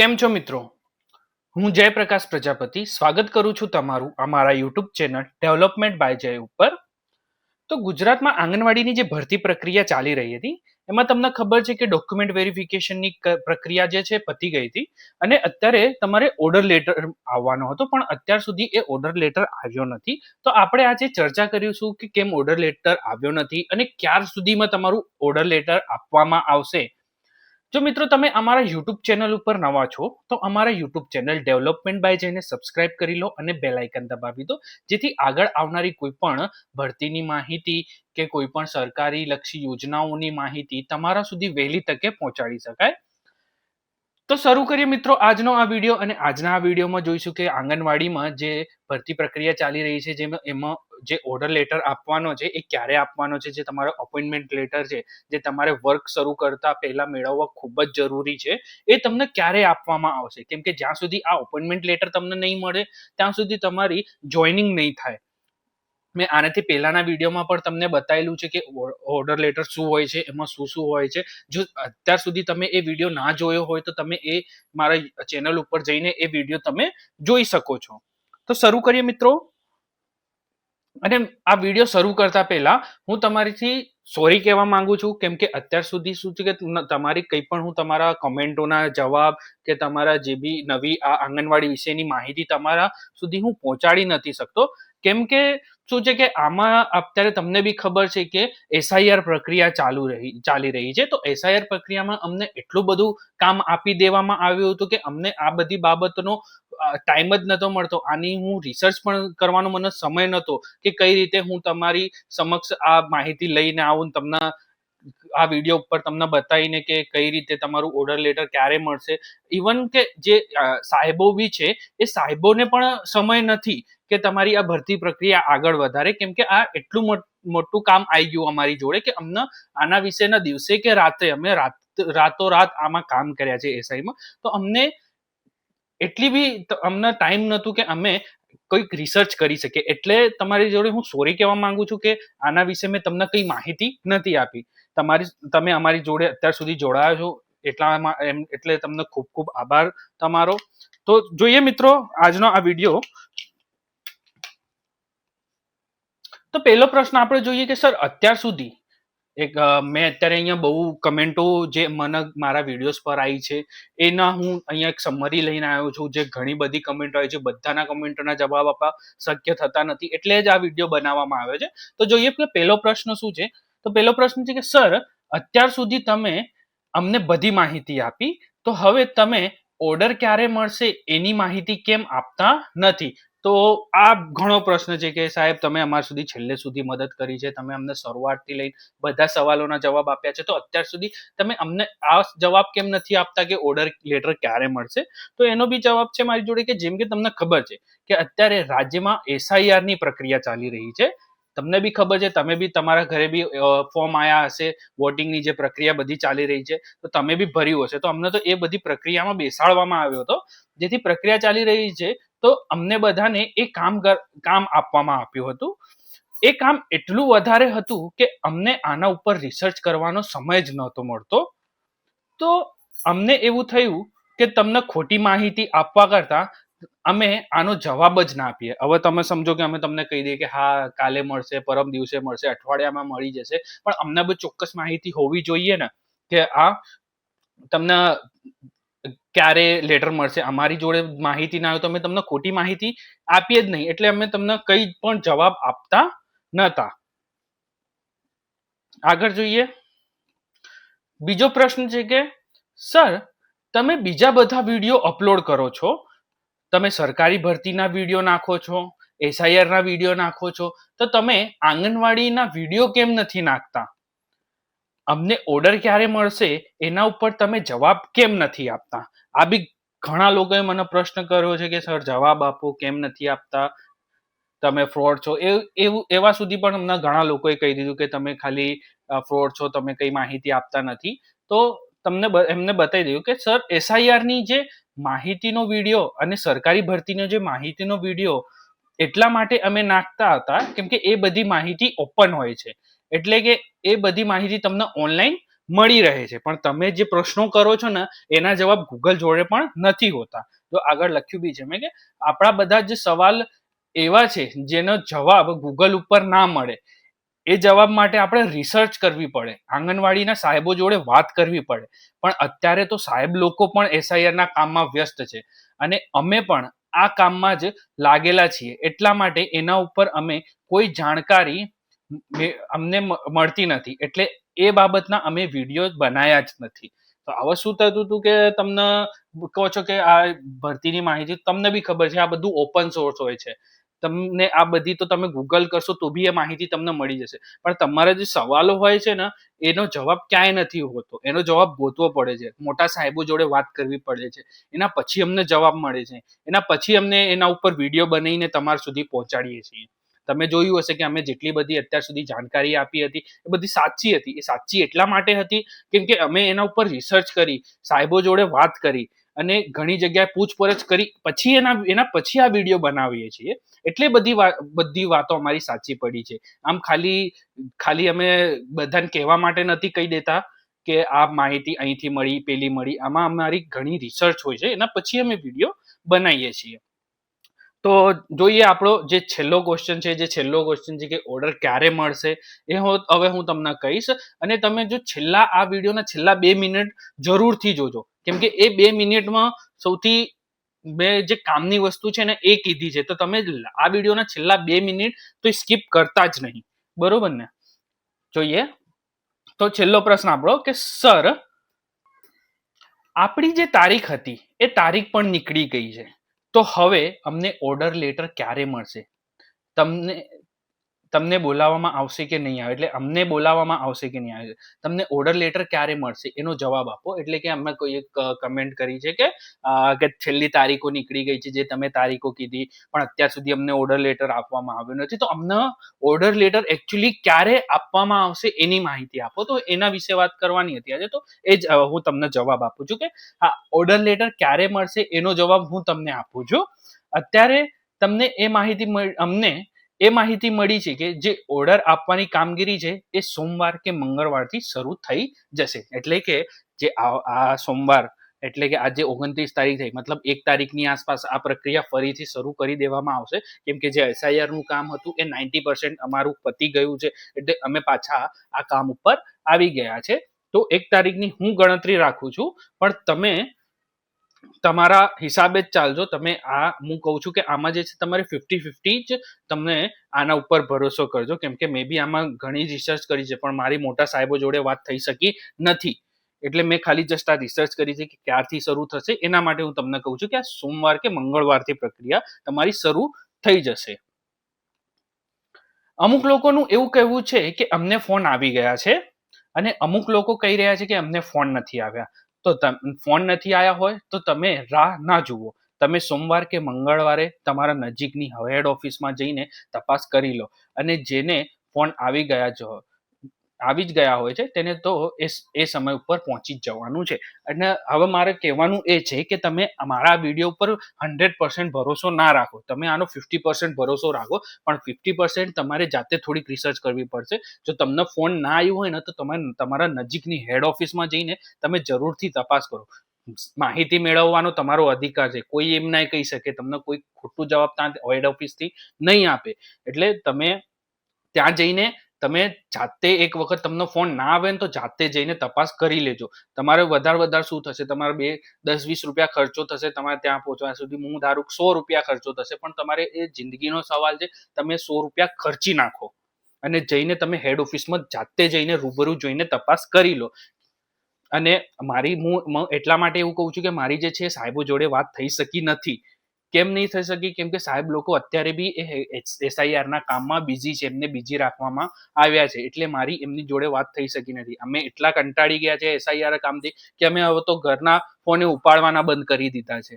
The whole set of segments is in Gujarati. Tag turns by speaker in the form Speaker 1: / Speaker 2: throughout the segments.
Speaker 1: કેમ છો મિત્રો? હું જયપ્રકાશ પ્રજાપતિ. સ્વાગત કરું છું તમારું અમારા યુટ્યુબ ચેનલ ડેવલપમેન્ટ બાય જય ઉપર. તો ગુજરાતમાં આંગણવાડીની જે ભરતી પ્રક્રિયા ચાલી રહી હતી, એમાં તમને ખબર છે કે ડોક્યુમેન્ટ વેરિફિકેશનની પ્રક્રિયા જે છે પતી ગઈ હતી અને અત્યારે તમારે ઓર્ડર લેટર આવવાનો હતો, પણ અત્યાર સુધી એ ઓર્ડર લેટર આવ્યો નથી. તો આપણે આજે ચર્ચા કરીશું કે કેમ ઓર્ડર લેટર આવ્યો નથી અને ક્યાર સુધીમાં તમારું ઓર્ડર લેટર આપવામાં આવશે. જો મિત્રો તમે અમારા યુટ્યુબ ચેનલ ઉપર નવા છો, તો અમારા યુટ્યુબ ચેનલ ડેવલપમેન્ટ બાય જઈને સબસ્ક્રાઇબ કરી લો અને બેલ આઇકન દબાવી દો, જેથી આગળ આવનારી કોઈ પણ ભરતીની માહિતી કે કોઈ પણ સરકારી લક્ષી યોજનાઓની માહિતી તમારા સુધી વહેલી તકે પહોંચાડી શકાય. તો શરૂ કરીએ મિત્રો આજનો આ વીડિયો અને આજના આ વિડીયોમાં જોઈશું કે આંગણવાડીમાં જે ભરતી પ્રક્રિયા ચાલી રહી છે, જેમાં એમાં જે ઓર્ડર લેટર આપવાનો છે, એ ક્યારે આપવાનો છે, જે તમારો અપોઇન્ટમેન્ટ લેટર છે, જે તમારે વર્ક શરૂ કરતા પહેલા મેળવવા ખૂબ જ જરૂરી છે, એ તમને ક્યારે આપવામાં આવશે? કેમ કે જ્યાં સુધી આ અપોઇન્ટમેન્ટ લેટર તમને નહીં મળે, ત્યાં સુધી તમારી જોઈનિંગ નહીં થાય. મેં આનાથી પહેલાના વિડીયોમાં પણ તમને બતાવેલું છે કે ઓર્ડર લેટર શું હોય છે, એમાં શું શું હોય છે. જો અત્યાર સુધી તમે એ વીડિયો ના જોયો હોય તો તમે એ મારા ચેનલ ઉપર જઈને એ વીડિયો તમે જોઈ શકો છો. તો શરૂ કરીએ મિત્રો. અને આ વીડિયો શરૂ કરતા પહેલા હું તમારીથી સોરી કહેવા માંગુ છું, કેમ કે અત્યાર સુધી શું છે કે તમારી કંઈ પણ હું તમારા કમેન્ટોના જવાબ કે તમારા જે બી નવી આ આંગણવાડી વિશેની માહિતી તમારા સુધી હું પહોંચાડી નથી શકતો. કેમ કે શું છે કે આમાં અત્યારે તમને બી ખબર છે કે એસઆઈઆર પ્રક્રિયા ચાલુ રહી, ચાલી રહી છે. તો એસઆઈઆર પ્રક્રિયામાં અમને એટલું બધું કામ આપી દેવામાં આવ્યું હતું કે અમને આ બધી બાબતનો ટાઈમ જ નહોતો મળતો. આની હું રિસર્ચ પણ કરવાનો મને સમય નહોતો કે કઈ રીતે હું તમારી સમક્ષ આ માહિતી લઈને આવું તમને આ વીડિયો ઉપર તમને બતાવીને કે કઈ રીતે તમારું ઓર્ડર લેટર ક્યારે મળશે. ઇવન કે જે સાહેબો બી છે, એ સાહેબોને પણ સમય નથી કે તમારી આ ભરતી પ્રક્રિયા આગળ વધારે. કેમ કે આ એટલું મોટું કામ આવી ગયું અમારી જોડે કે અમને આના વિશેના દિવસે કે રાતે અમે રાત, રાતોરાત આમાં કામ કર્યા છે એસઆઈમાં તો અમને એટલી બી અમને ટાઈમ નહોતું કે અમે કોઈક રિસર્ચ કરી શકે એટલે તમારી જોડે હું સોરી કહેવા માંગુ છું કે આના વિશે મેં તમને કઈ માહિતી નથી આપી. તમારી તમે અમારી જોડે અત્યાર સુધી જોડાયા છો, એટલામાં એમ, એટલે તમને ખૂબ ખૂબ આભાર તમારો. તો જોઈએ મિત્રો આજનો આ વીડિયો તો પહેલો પ્રશ્ન આપણે જોઈએ કે, સર, અત્યાર સુધી એક મેં અત્યારે અહીંયા બહુ કમેન્ટો જે મને, મારા વિડીયોઝ પર આવી છે, એના હું અહીંયા એક સમરી લઈને આવ્યો છું, જે ઘણી બધી કમેન્ટો આવી છે, બધાના કમેન્ટોના જવાબ આપવા શક્ય થતા નથી, એટલે જ આ વીડિયો બનાવવામાં આવ્યો છે. તો જોઈએ કે પહેલો પ્રશ્ન શું છે? તો પહેલો પ્રશ્ન છે કે, સર, અત્યાર સુધી તમે અમને બધી માહિતી આપી, તો હવે તમે ઓર્ડર ક્યારે મળશે, એની માહિતી કેમ આપતા નથી? તો આ ઘણો પ્રશ્ન છે કે સાહેબ, તમે અમારા સુધી છેલ્લે સુધી મદદ કરી છે, તમે અમને શરૂઆતથી લઈને બધા સવાલોના જવાબ આપ્યા છે, તો અત્યાર સુધી તમે અમને આ જવાબ કેમ નથી આપતા કે ઓર્ડર લેટર ક્યારે મળશે? તો એનો બી જવાબ છે મારી જોડે કે જેમ કે તમને ખબર છે કે અત્યારે રાજ્યમાં એસઆઈઆરની પ્રક્રિયા ચાલી રહી છે. તમને બી ખબર છે, તમે બી તમારા ઘરે બી ફોર્મ આયા હશે વોટિંગની જે પ્રક્રિયા બધી ચાલી રહી છે, તો તમે બી ભર્યું હશે. તો અમને તો એ બધી પ્રક્રિયામાં બેસાડવામાં આવ્યો હતો. જેથી પ્રક્રિયા ચાલી રહી છે તો અમને બધાને એ કામ કામ આપવામાં આપ્યું હતું. એ કામ એટલું વધારે હતું કે અમને આના ઉપર રિસર્ચ કરવાનો સમય જ નહોતો મળતો. તો અમને એવું થયું કે તમને ખોટી માહિતી આપવા કરતા અમે આનો જવાબ જ ના આપીએ. હવે તમે સમજો કે અમે તમને કહી દઈએ કે હા, કાલે મળશે, પરમ દિવસે મળશે, અઠવાડિયામાં મળી જશે. પણ અમને બધી ચોક્કસ માહિતી હોવી જોઈએ ને કે આ તમને ક્યારે લેટર મળશે? અમારી જોડે માહિતી ના હોય તો અમે તમને ખોટી માહિતી આપીએ જ નહીં. એટલે અમે તમને કઈ પણ જવાબ આપતા નતા. આગળ જોઈએ. બીજો પ્રશ્ન છે કે, સર, તમે બીજા બધા વીડિયો અપલોડ કરો છો? તમે સરકારી ભરતીના વીડિયો નાખો છો? એસઆઈઆર ના વીડિયો નાખો છો? તો તમે આંગણવાડીના વીડિયો કેમ નથી નાખતા? અમને ઓર્ડર ક્યારે મળશે, એના ઉપર તમે જવાબ કેમ નથી આપતા? આ બી ઘણા લોકોએ મને પ્રશ્ન કર્યો છે કે, સર, જવાબ આપો, કેમ નથી આપતા? તમે ફ્રોડ છો. એવું, એવા સુધી પણ અમને ઘણા લોકોએ કહી દીધું કે, તમે ખાલી ફ્રોડ છો, તમે કઈ માહિતી આપતા નથી. તો તમને એમને બતાવી દીધું કે, સર એસઆઈઆરની જે માહિતીનો વીડિયો અને સરકારી ભરતીનો જે માહિતીનો વીડિયો, એટલા માટે અમે નાખતા હતા, કેમ કે એ બધી માહિતી ઓપન હોય છે. એટલે કે એ બધી માહિતી તમને ઓનલાઈન મળી રહે છે. પણ તમે જે પ્રશ્નો કરો છો ને, એના જવાબ ગૂગલ જોડે પણ નથી હોતા. તો આગળ લખ્યું બી છે મેં કે આપણા બધા જે સવાલ એવા છે જેનો જવાબ ગૂગલ ઉપર ના મળે. એ જવાબ માટે આપણે રિસર્ચ કરવી પડે. આંગણવાડીના સાહેબો જોડે વાત કરવી પડે. પણ અત્યારે તો સાહેબ લોકો પણ એસઆઈઆરના કામમાં વ્યસ્ત છે. અને અમે પણ આ કામમાં જ લાગેલા છીએ. એટલા માટે એના ઉપર અમે કોઈ જાણકારી અમને મળતી નથી. એટલે એ બાબતના અમે વીડિયો બનાવ્યા જ નથી. તો આવા શું થતું હતું કે તમને કહો છો કે આ ભરતીની માહિતી, તમને બી ખબર છે, આ બધું ઓપન સોર્સ હોય છે. તમને આ બધી તો તમે ગૂગલ કરશો તો બી એ માહિતી તમને મળી જશે. પણ તમારા જે સવાલો હોય છે ને, એનો જવાબ ક્યાંય નથી હોતો. એનો જવાબ ગોતવો પડે છે. મોટા સાહેબો જોડે વાત કરવી પડે છે. એના પછી અમને જવાબ મળે છે. એના પછી અમને એના ઉપર વીડિયો બનાવીને તમારા સુધી પહોંચાડીએ છીએ. તમે જોયું હશે કે અમે જેટલી બધી અત્યાર સુધી જાણકારી આપી હતી, એ બધી સાચી હતી. એ સાચી એટલા માટે હતી કેમ કે અમે એના ઉપર રિસર્ચ કરી, સાહેબો જોડે વાત કરી અને ઘણી જગ્યાએ પૂછપરછ કરી. પછી એના એના પછી આ વીડિયો બનાવીએ છીએ. એટલે બધી બધી વાતો અમારી સાચી પડી છે. આમ ખાલી ખાલી અમે બધાને કહેવા માટે નથી કહી દેતા કે આ માહિતી અહીંથી મળી, પેલી મળી. આમાં અમારી ઘણી રિસર્ચ હોય છે. એના પછી અમે વીડિયો બનાવીએ છીએ. તો જોઈએ આપણો જે છેલ્લો ક્વેશ્ચન છે, જે છેલ્લો ક્વેશ્ચન છે કે ઓર્ડર ક્યારે મળશે, એ હવે હું તમને કહીશ અને તમે જો છેલ્લા આ વિડીયોના છેલ્લા બે મિનિટ જરૂરથી જોજો. કેમ કે એ બે મિનિટમાં સૌથી મેં જે કામની વસ્તુ છે ને એ કીધી છે. તો તમે આ વિડીયોના છેલ્લા બે મિનિટ તો સ્કીપ કરતા જ નહીં. બરોબર ને? જોઈએ. તો છેલ્લો પ્રશ્ન આપણો કે સર આપણી જે તારીખ હતી, એ તારીખ પણ નીકળી ગઈ છે. તો હવે અમને ઓર્ડર લેટર ક્યારે મળશે? તમને તમને બોલાવવામાં આવશે કે નહીં આવે? એટલે અમને બોલાવવામાં આવશે કે નહીં આવે? તમને ઓર્ડર લેટર ક્યારે મળશે? એનો જવાબ આપો. એટલે કે અમે કોઈ એક કમેન્ટ કરી છે કે કે છેલ્લી તારીખો નીકળી ગઈ છે જે તમે તારીખો કીધી, પણ અત્યાર સુધી અમને ઓર્ડર લેટર આપવામાં આવ્યું નથી. તો અમને ઓર્ડર લેટર એકચ્યુઅલી ક્યારે આપવામાં આવશે એની માહિતી આપો. તો એના વિશે વાત કરવાની હતી આજે. તો એ જ હું તમને જવાબ આપું છું કે, હા ઓર્ડર લેટર ક્યારે મળશે એનો જવાબ હું તમને આપું છું. અત્યારે તમને એ માહિતી અમને એ માહિતી મળી છે કે જે ઓર્ડર આપવાની કામગીરી છે એ સોમવાર કે મંગળવારથી શરૂ થઈ જશે. એટલે કે જે આ સોમવાર, એટલે કે આજે ઓગણત્રીસ તારીખ થઈ, મતલબ એક તારીખની આસપાસ આ પ્રક્રિયા ફરીથી શરૂ કરી દેવામાં આવશે. કેમ કે જે એસઆઈઆરનું કામ હતું એ નાઇન્ટી પર્સન્ટ અમારું પતી ગયું છે, એટલે અમે પાછા આ કામ ઉપર આવી ગયા છે. તો એક તારીખની હું ગણતરી રાખું છું, પણ તમે તમારા હિસાબે જ ચાલજો. તમે આ, હું કહું છું કે આમાં જે છે તમારે ફિફ્ટી ફિફ્ટી જ તમને આના ઉપર ભરોસો કરજો. કેમ કે મેં બી આમાં ઘણી રિસર્ચ કરી છે, પણ મારી મોટા સાહેબો જોડે વાત થઈ શકી નથી. એટલે મેં ખાલી જસ્ટ આ રિસર્ચ કરી છે કે ક્યારથી શરૂ થશે. એના માટે હું તમને કહું છું કે આ સોમવાર કે મંગળવારથી પ્રક્રિયા તમારી શરૂ થઈ જશે. અમુક લોકોનું એવું કહેવું છે કે અમને ફોન આવી ગયા છે અને અમુક લોકો કહી રહ્યા છે કે અમને ફોન નથી આવ્યા. તો ફોન નથી આવ્યા હોય તો તમે રાહ ના જુઓ. તમે સોમવાર કે મંગળવારે તમારા નજીકની હેડ ઓફિસમાં જઈને તપાસ કરી લો અને જેને ફોન આવી ગયા જો આવી જ ગયા હોય છે, તેને તો એ એ સમય ઉપર પહોંચી જ જવાનું છે. અને હવે મારે કહેવાનું એ છે કે તમે અમારા વીડિયો ઉપર હંડ્રેડ પર્સન્ટ ભરોસો ના રાખો. તમે આનો ફિફ્ટી પર્સન્ટ ભરોસો રાખો, પણ ફિફ્ટી પર્સન્ટ તમારે જાતે થોડીક રિસર્ચ કરવી પડશે. જો તમને ફોન ના આવ્યો હોય ને, તો તમે તમારા નજીકની હેડ ઓફિસમાં જઈને તમે જરૂરથી તપાસ કરો. માહિતી મેળવવાનો તમારો અધિકાર છે. કોઈ એમ ના કહી શકે, તમને કોઈ ખોટું જવાબ ત્યાં હેડ ઓફિસથી નહીં આપે. એટલે તમે ત્યાં જઈને તમે જાતે એક વખત તમને ફોન ના આવે ને તો જાતે જઈને તપાસ કરી લેજો. તમારે વધારે વધારે શું થશે? તમારે બે, દસ, વીસ રૂપિયા ખર્ચો થશે તમારે ત્યાં પહોંચવા સુધી. હું ધારું સો રૂપિયા ખર્ચો થશે, પણ તમારે એ જિંદગીનો સવાલ છે, તમે સો રૂપિયા ખર્ચી નાખો. અને જઈને તમે હેડ ઓફિસમાં જાતે જઈને રૂબરૂ જોઈને તપાસ કરી લો. અને મારી, હું એટલા માટે એવું કહું છું કે મારી જે છે સાહેબો જોડે વાત થઈ શકી નથી. કેમ નહીં થઈ શકી? કેમ કે સાહેબ લોકો અત્યારે બી એ એસઆઈઆર ના કામમાં બિઝી છે, એમને બિઝી રાખવામાં આવ્યા છે. એટલે મારી એમની જોડે વાત થઈ શકી નથી. અમે એટલા કંટાળી ગયા છે એસઆઈઆર કામથી કે અમે હવે તો ઘરના ફોને ઉપાડવાના બંધ કરી દીધા છે.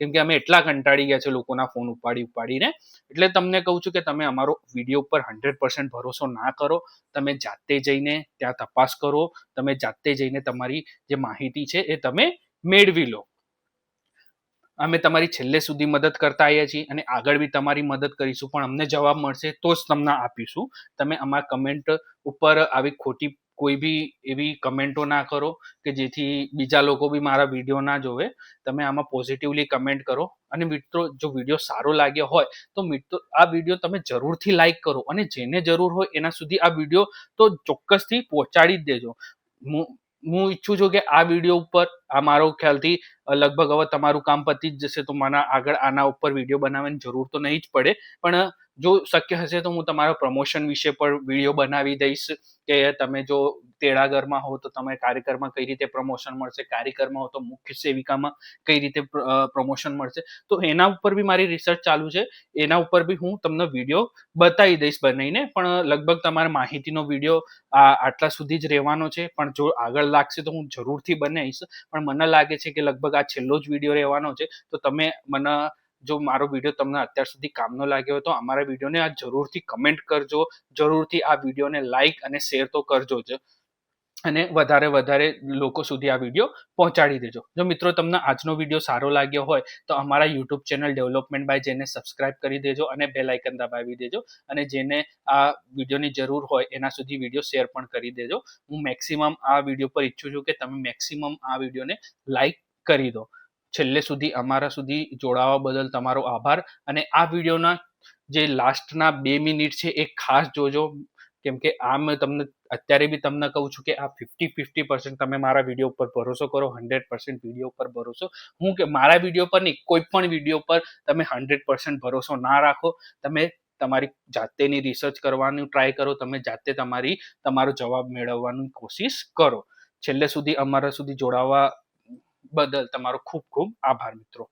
Speaker 1: કેમ કે અમે એટલા કંટાળી ગયા છે લોકોના ફોન ઉપાડી, ઉપાડીને. એટલે તમને કહું છું કે તમે અમારો વીડિયો ઉપર હંડ્રેડ પર્સન્ટ ભરોસો ના કરો. તમે જાતે જઈને ત્યાં તપાસ કરો. તમે જાતે જઈને તમારી જે માહિતી છે એ તમે મેળવી લો. અમે તમારી છેલ્લે સુધી મદદ કરતા આવીએ છીએ અને આગળ બી તમારી મદદ કરીશું, પણ અમને જવાબ મળશે તો જ તમને આપીશું. તમે અમારા કમેન્ટ ઉપર આવી ખોટી કોઈ બી એવી કમેન્ટો ના કરો કે જેથી બીજા લોકો બી મારા વીડિયો ના જોવે. તમે આમાં પોઝિટિવલી કમેન્ટ કરો. અને મિત્રો, જો વીડિયો સારો લાગ્યો હોય, તો મિત્રો, આ વીડિયો તમે જરૂરથી લાઈક કરો. અને જેને જરૂર હોય એના સુધી આ વીડિયો તો ચોક્કસથી પહોંચાડી જ દેજો. હું હું ઈચ્છું છું કે આ વીડિયો ઉપર, આ મારો ખ્યાલથી લગભગ હવે તમારું કામ પતી જ જશે, તો મને આગળ આના ઉપર વીડિયો બનાવવાની જરૂર તો નહીં જ પડે. પણ જો શક્ય હશે તો હું તમારા પ્રમોશન વિશે પણ વીડિયો બનાવી દઈશ કે તમે જો તેડાગરમાં હો તો તમે કાર્યકરમાં કઈ રીતે પ્રમોશન મળશે કાર્યકરમાં હો તો મુખ્ય સેવિકામાં કઈ રીતે પ્રમોશન મળશે. તો એના ઉપર બી મારી રિસર્ચ ચાલુ છે. એના ઉપર બી હું તમને વીડિયો બતાવી દઈશ બનાવીને પણ લગભગ તમારે માહિતીનો વીડિયો આ આટલા સુધી જ રહેવાનો છે. પણ જો આગળ લાગશે તો હું જરૂરથી બનાવીશ. પણ મને લાગે છે કે લગભગ આ છેલ્લો જ વીડિયો રહેવાનો છે. તો તમે મને જો મારો વીડિયો તમને અત્યાર સુધી કામનો લાગ્યો તો અમારા વિડીયોને આ જરૂરથી કમેન્ટ કરજો. જરૂરથી આ વિડીયોને લાઈક અને શેર તો કરજો જ. અને વધારે વધારે લોકો સુધી આ વીડિયો પહોંચાડી દેજો. જો મિત્રો તમને આજનો વીડિયો સારો લાગ્યો હોય તો અમારા યુટ્યુબ ચેનલ ડેવલપમેન્ટ બાય જેને સબસ્ક્રાઇબ કરી દેજો અને બે લાઇકન દબાવી દેજો અને જેને આ વિડીયોની જરૂર હોય એના સુધી વીડિયો શેર પણ કરી દેજો. હું મેક્સિમમ આ વીડિયો પર ઈચ્છું છું કે તમે મેક્સિમમ આ વિડીયોને લાઈક કરી દો. છેલ્લે સુધી અમારા સુધી જોડાવા બદલ તમારો આભાર. અને આ વિડીયોના જે લાસ્ટના બે મિનિટ છે, એ ખાસ જોજો. કેમ કે આ મેં તમને, અત્યારે બી તમને કહું છું કે આ ફિફ્ટી ફિફ્ટી પર્સન્ટ તમે મારા વીડિયો ઉપર ભરોસો કરો, હંડ્રેડ પર્સન્ટ વીડિયો ઉપર ભરોસો. હું કે મારા વીડિયો પર નહીં, કોઈ પણ વીડિયો પર તમે હંડ્રેડ પર્સન્ટ ભરોસો ના રાખો. તમે તમારી જાતેની રિસર્ચ કરવાનું ટ્રાય કરો, તમે જાતે તમારી, તમારો જવાબ મેળવવાની કોશિશ કરો. છેલ્લે સુધી અમારા સુધી જોડાવા બદલ તમારો ખૂબ ખૂબ આભાર મિત્રો.